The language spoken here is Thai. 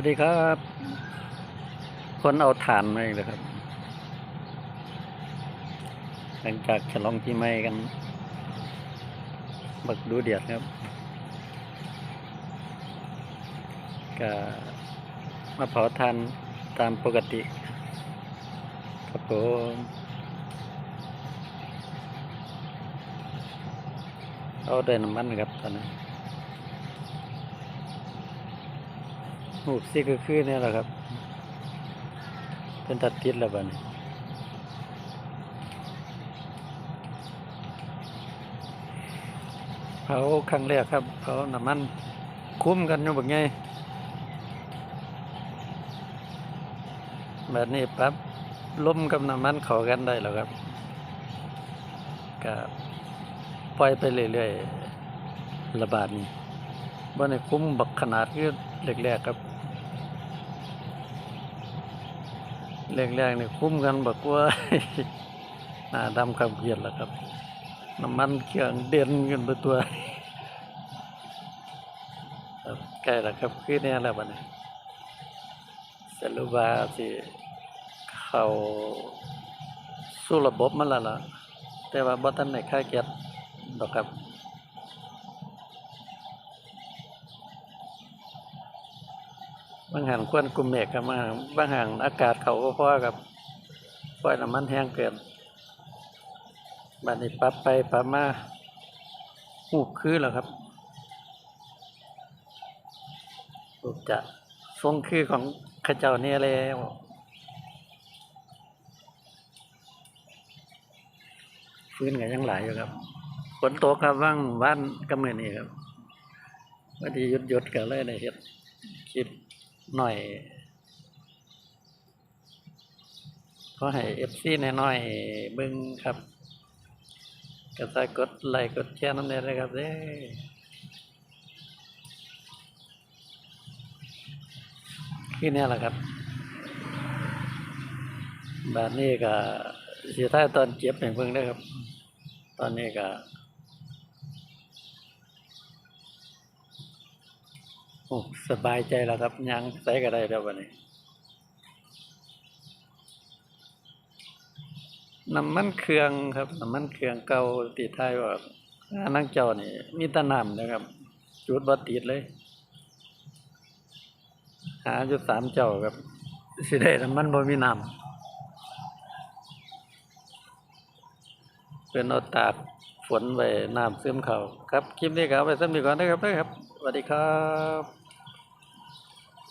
วัสดีครับ คนเอาถ่านมาอีกแล้วครับ หลังจากฉลองปีใหม่กัน บักดูเดียดครับก็มาเผาทานตามปกติ ครับผมเอาได้น้ำมันครับตอนนี้ หูบซี่คือคือเนี่ยแหละครับ เป็นตัดติดแล้วบ้านเผาครั้งแรกครับเผาน้ำมันคุ้มกันอยู่แบบไงแบบนี้ปั๊บล้มกับน้ำมันเข้ากันได้แล้วครับก็ปล่อยไปเรื่อยๆระบาดนี้บ่ในคุ้มบักขนาดคือแรกๆครับ แรกๆนี่คุ้มกันบักว่าหน้าดำคำเกียดแล้วครับ น้ำมันเครื่องเด่นกันไปตัวใกล้แล้วครับคือเนี่ยแล้วบัดนี้สรุปว่าสิเขาสู่ระบบมันแล้วล่ะแต่ว่าบ่ทันได้ค่าเกียรติดอกครับ บางหันควรกลุ่มเมฆครับบางหันบางหันอากาศเขาก็พอกับปล่อยน้ำมันแห้งเกินบัดนี้ปรับไปปรับมาหูบคือแล้วครับูจะทรงคือของขเจ้าเนี่ยแล้วฟื้นกันยังหลายอยู่ครับฝนตกครับว่างบ้านกำเนิดนี่ครับวันที่หยุดหยุดกันเลยในเฮ็ดคลิป หน่อยขอให้เอฟซีน้อยๆเบิ่งครับก็ใส่กดไลค์กดแชร์น้ำเนยเลยครับเด้คือเนี่ยแหละครับแบบนี้ก็เสียท้ายตอนเจ็บอย่างเพิ่งได้ครับ ตอนนี้ก็ โอ้สบายใจแล้วครับยังใส่ก็ได้แล้ววันนี้น้ำมันเครื่องครับน้ำมันเครื่องเก่าติดท้ายว่านั่งเจ้านี่มีตะนำนะครับ จุดบ่ติดเลย หาอยู่สามเจ้าครับสิได้น้ำมันบ่มีน้ำเป็นเอาตากฝนไว้น้ำซึมเขาครับคลิปนี้ก็เอาไปซ้ำดีก่อนนะครับนะครับสวัสดีครับ